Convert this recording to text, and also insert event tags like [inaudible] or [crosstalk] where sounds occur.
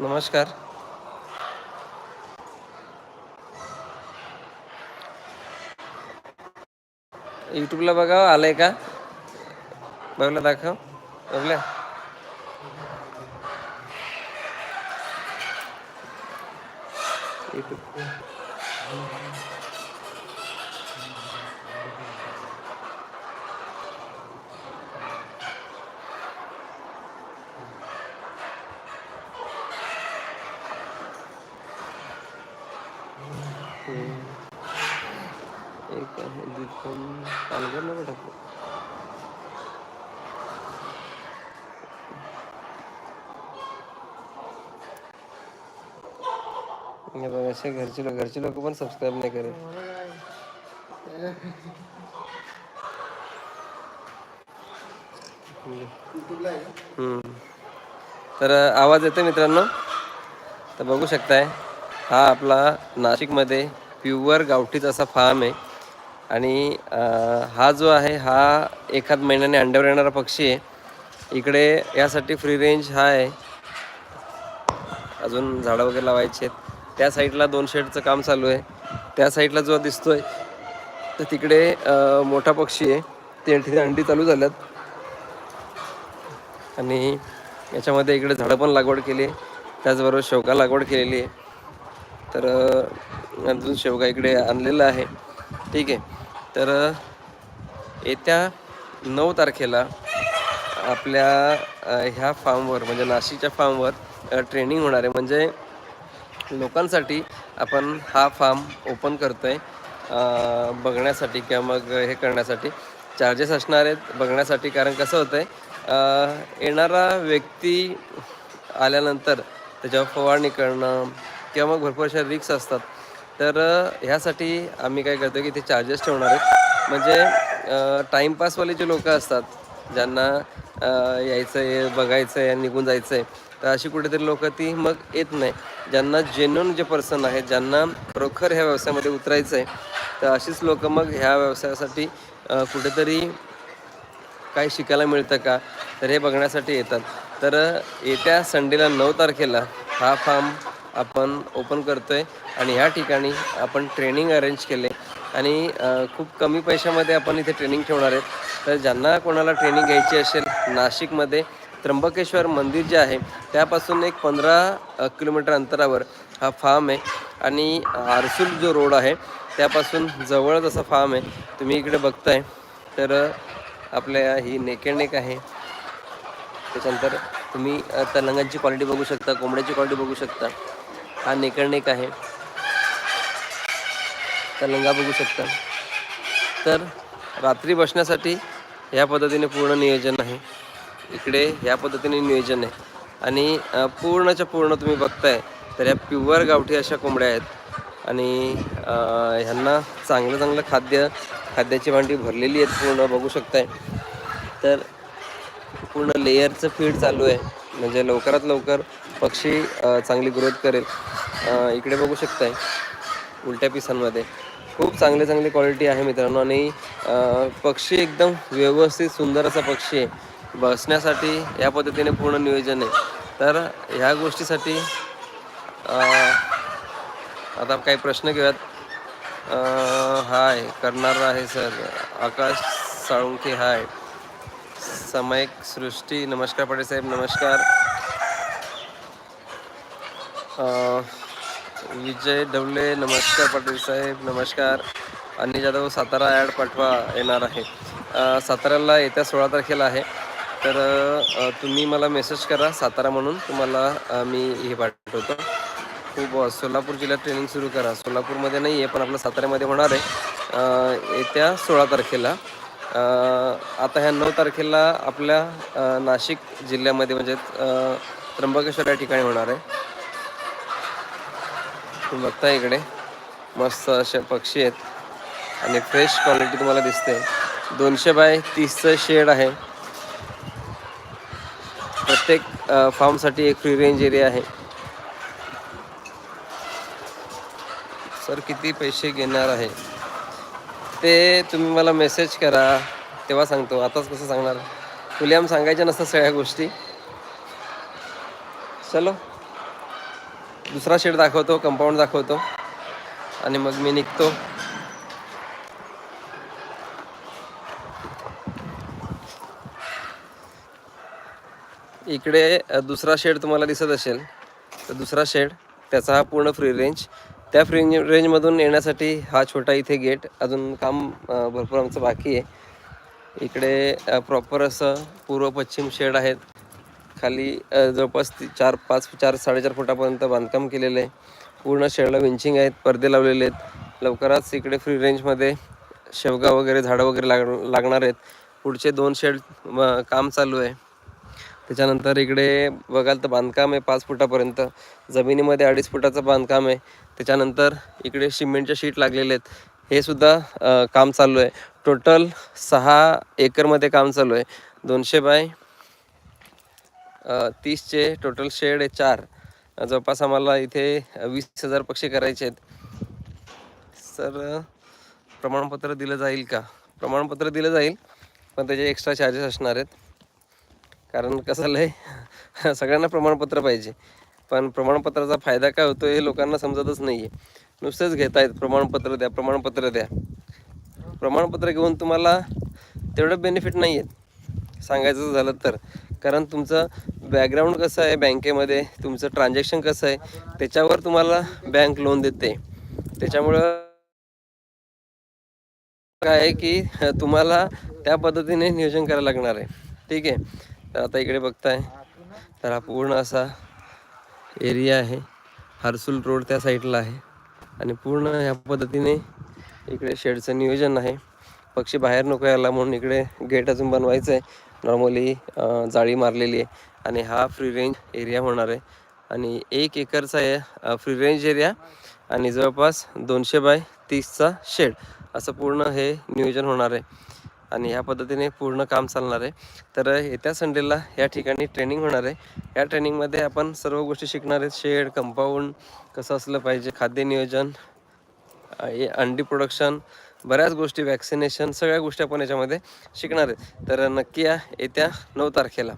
नमस्कार. युट्यूबला बघा आलंय का? बघला दाखव. बघल्या एक आहे दूध पण असे घरचे लोक घरचे लोक पण सबस्क्राईब नाही करत. तर आवाज येतो मित्रांनो? तर बघू शकताय हा आपला नाशिकमध्ये प्युअर गावठीच असा फार्म आहे. आणि हा जो आहे हा एखाद महिन्याने अंड्यावर येणारा पक्षी आहे. इकडे यासाठी फ्री रेंज हा आहे. अजून झाडं वगैरे लावायचे आहेत. त्या साईडला दोन शेडचं काम चालू आहे. त्या साईडला जो दिसतोय तर तिकडे मोठा पक्षी आहे. ते तिथे अंडी चालू झाल्यात. आणि याच्यामध्ये इकडे झाडं पण लागवड केली आहे. त्याचबरोबर शेवगा लागवड केलेली आहे. तर अजून शेवगा इकडे आणलेला आहे. ठीक आहे. तर येत्या नऊ तारखेला आपल्या ह्या फार्मवर म्हणजे नाशिकच्या फार्मवर ट्रेनिंग होणार आहे. म्हणजे लोकांसाठी आपण हा फार्म ओपन करतो आहे बघण्यासाठी किंवा मग हे करण्यासाठी. चार्जेस असणार आहेत बघण्यासाठी कारण कसं होतं आहे येणारा व्यक्ती आल्यानंतर त्याच्यावर फवारणी करणं किंवा मग भरपूर अशा रिक्स असतात. तर ह्यासाठी आम्ही काय करतो की ते चार्जेस ठेवणार आहेत. म्हणजे टाईमपासवाले जे लोक असतात ज्यांना यायचं आहे बघायचं आहे निघून जायचं आहे तर अशी कुठेतरी लोक ती मग येत नाही. ज्यांना जेन्युन जे पर्सन आहेत ज्यांना खरोखर ह्या व्यवसायामध्ये उतरायचं आहे तर अशीच लोक मग ह्या व्यवसायासाठी कुठेतरी काय शिकायला मिळतं का? तर हे बघण्यासाठी येतात. तर येत्या संडेला नऊ तारखेला हा फार्म आपण ओपन करतो आहे आणि ह्या ठिकाणी आपण ट्रेनिंग अरेंज केले आणि खूप कमी पैशामध्ये आपण इथे ट्रेनिंग ठेवणार आहेत. तर ज्यांना कोणाला ट्रेनिंग घ्यायची असेल नाशिकमध्ये त्र्यंबकेश्वर मंदिर जे आहे त्यापासून एक पंधरा किलोमीटर अंतरावर हा फार्म आहे. आणि आरसूल जो रोड आहे त्यापासून जवळच असा फार्म आहे तुम्ही इकडे बघताय. तर आपल्या ही नेकेड नेक आहे. त्याच्यानंतर तुम्ही तलंगांची क्वालिटी बघू शकता कोंबड्याची क्वालिटी बघू शकता. हा नेकेड आहे. तर लंगा बघू शकता. तर रात्री बसण्यासाठी ह्या पद्धतीने पूर्ण नियोजन आहे. इकडे ह्या पद्धतीने नियोजन आहे. आणि पूर्णच्या पूर्ण तुम्ही बघताय तर ह्या प्युअर गावठी अशा कोंबड्या आहेत. आणि ह्यांना चांगलं चांगलं खाद्य खाद्याची भांडी भरलेली आहेत पूर्ण बघू शकताय. तर पूर्ण लेयरचं फीड चालू आहे. म्हणजे लवकरात लवकर पक्षी चांगली ग्रोथ करेल. इकडे बघू शकताय उलट्या पिसांमध्ये. खूप चांगले चांगली क्वालिटी आहे मित्रांनो आणि पक्षी एकदम व्यवस्थित सुंदर असा पक्षी आहे. बसण्यासाठी या पद्धतीने पूर्ण नियोजन आहे. तर ह्या गोष्टीसाठी आता काही प्रश्न घेऊयात. हाय करणार आहे सर. आकाश साळुंखे हाय. समयक सृष्टी नमस्कार पाटील साहेब नमस्कार. विजय डवले नमस्कार पाटील साहेब नमस्कार. आणि जाधव सातारा ॲड पाठवा येणार आहे. साताऱ्याला येत्या सोळा तारखेला आहे. तर तुम्ही मला मेसेज करा सातारा म्हणून. तुम्हाला मी हे पाठवतो. खूप सोलापूर जिल्ह्यात ट्रेनिंग सुरू करा. सोलापूरमध्ये नाही आहे पण आपलं साताऱ्यामध्ये होणार आहे. येत्या सोळा तारखेला. आता ह्या नऊ तारखेला आपल्या नाशिक जिल्ह्यामध्ये म्हणजे त्र्यंबकेश्वर या ठिकाणी होणार आहे. तुम्ही बघता इकडे. मस्त असे पक्षी आहेत. आणि फ्रेश क्वालिटी तुम्हाला दिसते. दोनशे बाय तीसचं शेड आहे. प्रत्येक फार्मसाठी एक फ्री रेंज एरिया आहे. सर किती पैसे घेणार आहे? ते तुम्ही मला मेसेज करा. तेव्हा सांगतो. आताच कसं सांगणार? खुलेआम सांगायच्या नसतात सगळ्या गोष्टी. चलो. दुसरा शेड दाखवतो कंपाऊंड दाखवतो. आणि मग मी निघतो. इकडे दुसरा शेड तुम्हाला दिसत असेल तर दुसरा शेड त्याचा हा पूर्ण फ्री रेंज त्या फ्री रेंजमधून येण्यासाठी हा छोटा इथे गेट अजून काम भरपूर आमचं बाकी आहे. इकडे प्रॉपर असं पूर्व पश्चिम शेड आहेत. खाली जवळपास ती- चार पाच चार साडेचार फुटापर्यंत बांधकाम केलेलं आहे. पूर्ण शेडला विंचिंग आहेत पडदे लावलेले आहेत. लवकरच इकडे फ्री रेंजमध्ये शेवगा वगैरे झाडं वगैरे लाग लागणार आहेत. पुढचे दोन शेड काम चालू आहे. त्याच्यानंतर इकडे बघाल तर बांधकाम आहे पाच फुटापर्यंत. जमिनीमध्ये अडीच फुटाचं बांधकाम आहे. त्याच्यानंतर इकडे सिमेंटच्या शीट लागलेले आहेत. हे सुद्धा काम चालू आहे. टोटल सहा एकरमध्ये काम चालू आहे. दोनशे बाय तीसचे टोटल शेड आहे चार. जवळपास आम्हाला इथे वीस हजार पक्षी करायचे आहेत. सर प्रमाणपत्र दिलं जाईल का? प्रमाणपत्र दिलं जाईल पण त्याचे एक्स्ट्रा चार्जेस असणार आहेत. कारण कसं लय आहे [laughs] सगळ्यांना प्रमाणपत्र पाहिजे. पण प्रमाणपत्राचा फायदा काय होतो हे लोकांना समजतच नाही आहे नुसतेच घेत आहेत प्रमाणपत्र द्या प्रमाणपत्र द्या. प्रमाणपत्र घेऊन तुम्हाला तेवढं बेनिफिट नाही आहेत सांगायचं झालं तर. कारण तुमचं बॅकग्राऊंड कसं आहे बँकेमध्ये? तुमचं ट्रान्झॅक्शन कसं आहे? त्याच्यावर तुम्हाला बँक लोन देते. त्याच्यामुळं काय आहे की तुम्हाला त्या पद्धतीने नियोजन करायला लागणार आहे. ठीक आहे? तर आता इकडे बघताय. तर हा पूर्ण असा एरिया आहे. हर्सुल रोड त्या साईडला आहे. आणि पूर्ण ह्या पद्धतीने इकडे शेडचं नियोजन आहे. पक्षी बाहेर नको यायला म्हणून इकडे गेट अजून बनवायचं आहे नॉर्मली जाळी मारलेली आहे आणि हा फ्री रेंज एरिया होणार आहे. आणि एक एकरचा आहे फ्री रेंज एरिया आणि जवळपास दोनशे बाय तीसचा शेड असं पूर्ण हे नियोजन होणार आहे. आणि ह्या पद्धतीने पूर्ण काम चालणार आहे. तर येत्या संडेला या ठिकाणी ट्रेनिंग होणार आहे. या ट्रेनिंगमध्ये आपण सर्व गोष्टी शिकणार आहेत. शेड कंपाऊंड कसं असलं पाहिजे खाद्य नियोजन हे अंडी प्रोडक्शन बऱ्याच गोष्टी वॅक्सिनेशन सगळ्या गोष्टी आपण याच्यामध्ये शिकणार आहेत तर नक्की या येत्या नऊ तारखेला.